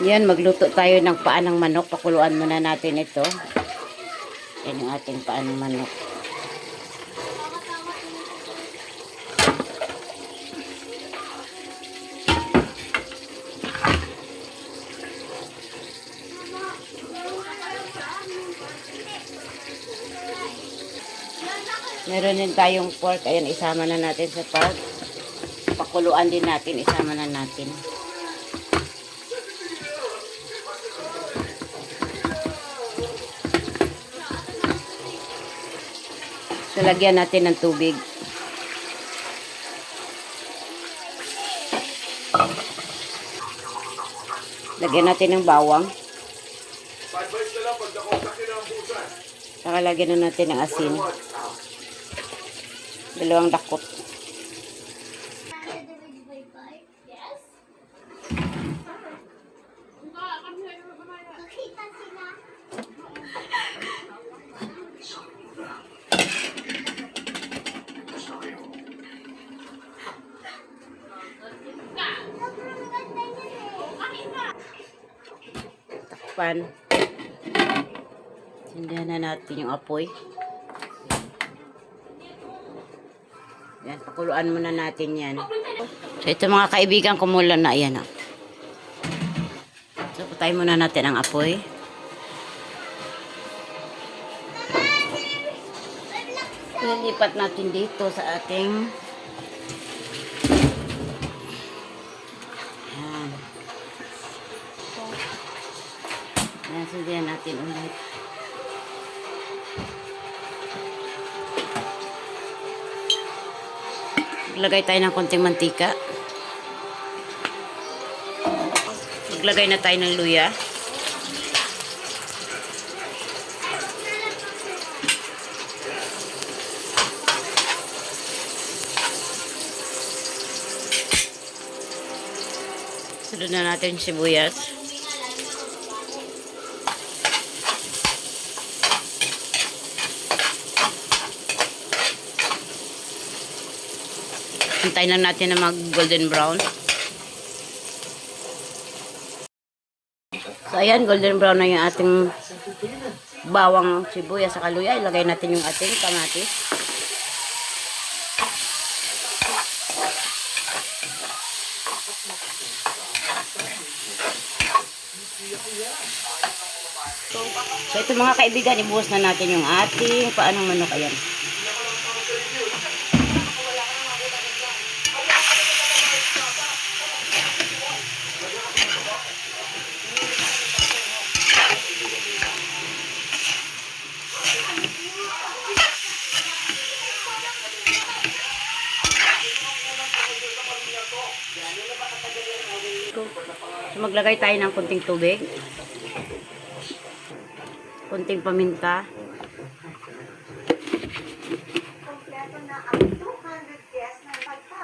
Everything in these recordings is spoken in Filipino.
Yan, magluto tayo ng paa ng manok. Pakuluan muna natin ito. Yan yung ating paa ng manok. Meron din tayong pork. Ayan, isama na natin sa pork. Pakuluan din natin. Isama na natin. So, lagyan natin ng tubig. Lagyan natin ng bawang. Saka lagyan na natin ng asin. Dalawang dakot. Takpan. Sindihan na natin yung apoy. Yan, pakuluan muna natin yan. So, ito mga kaibigan, kumulo na. Ayan, oh. So, patayin muna natin ang apoy. Ililipat natin dito sa ating Yan, sundihan natin ulit. Maglagay tayo ng konting mantika. Maglagay na tayo ng luya. Sunod na natin sibuyas. Hintayin lang natin na mag golden brown. So ayan, golden brown na yung ating bawang sibuyas sa kaluya. Ilagay natin yung ating kamatis. So ito mga kaibigan, ibuhos na natin yung ating paanong manok. Ayan. So maglagay tayo ng kunting tubig. Kunting paminta. Kompleto na ang 200 yes ng pagpa.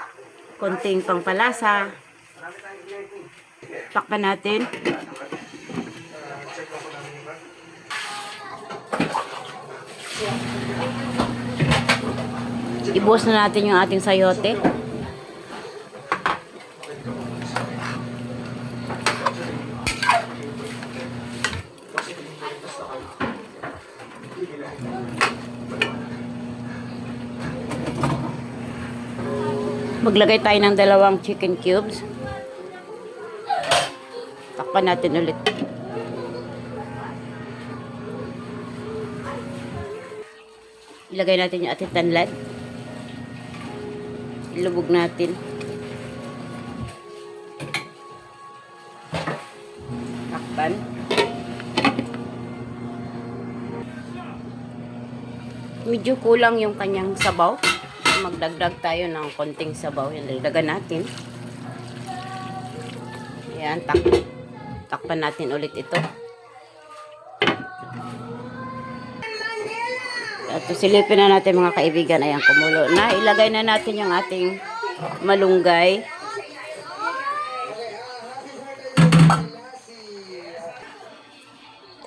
Kunting pangpalasa. Takpan natin. Ibuhos na natin yung ating sayote. Maglagay tayo ng dalawang chicken cubes. Takpan natin ulit. Ilagay natin yung ating tanlad. Ilubog natin. Takpan. Medyo kulang yung kanyang sabaw. Magdagdag tayo ng konting sabaw. Yan, dagdagan natin. Yan, tak takpan natin ulit ito. At silipin na natin mga kaibigan. Ayan, kumulo na. Ilagay na natin yung ating malunggay.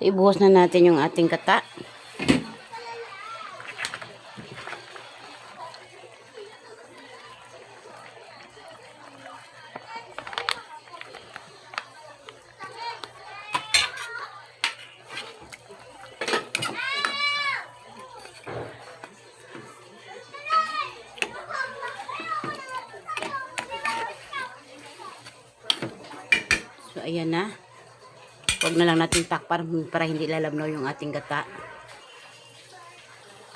Ibuhos na natin yung ating kata. So, ayan na. Huwag na lang natin takpan para hindi lalabnaw yung ating gata.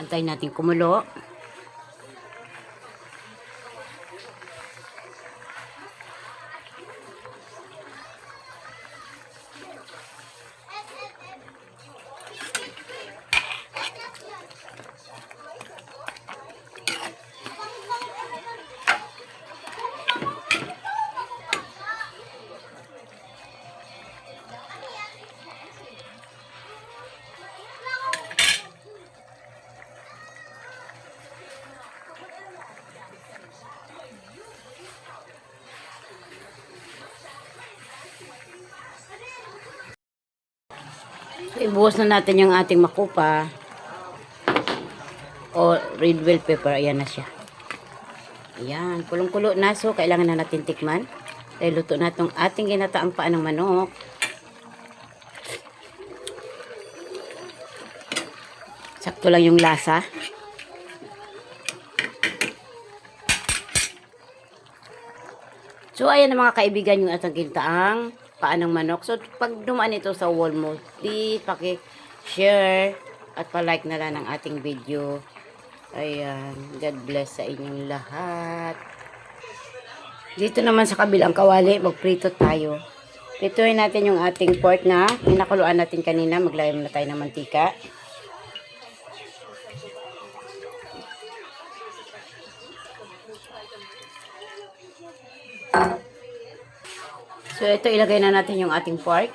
Antayin natin kumulo. Ibuhos na natin yung ating makupa. O red bell pepper. Ayan na siya. Ayan. Kulong-kulo na. So, kailangan na natin tikman. Dahil luto na itong ating ginataang paa ng manok. Sakto lang yung lasa. So, ayan na mga kaibigan yung atang gintaang paa manok. So, pag dumaan ito sa wall mo, please paki-share at pa-like na lang ng ating video. Ayan. God bless sa inyong lahat. Dito naman sa kabilang kawali, magprito tayo. Prituhin natin yung ating pork na pinakuluan natin kanina. Maglagay muna tayo ng mantika. So, ito ilagay na natin yung ating pork.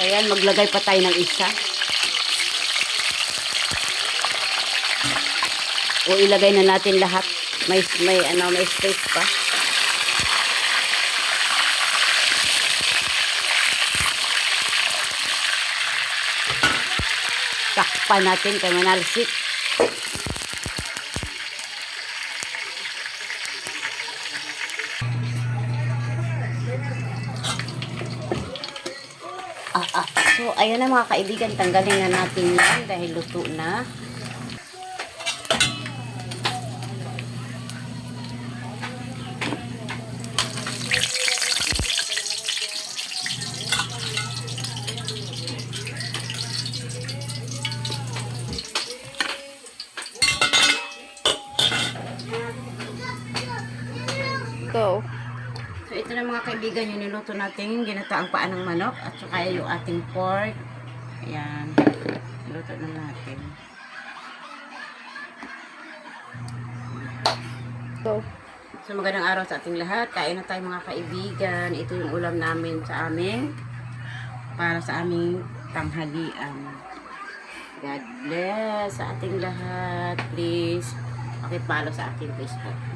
Ayan, maglagay pa tayo ng isa. O ilagay na natin lahat. May may ano, may space pa. Takpan natin kay manalsik. Ah, ah. So, ayun na mga kaibigan, tanggalin na natin yan dahil luto na. Go. So, ito na mga kaibigan, yung niluto natin, ginataang paa ng manok, at saka yung ating pork. Ayan. Niluto na natin. Go. So, magandang araw sa ating lahat. Kain na tayo mga kaibigan. Ito yung ulam namin sa amin. Para sa aming tanghalian. God bless sa ating lahat. Please, pakipalo sa aking Facebook.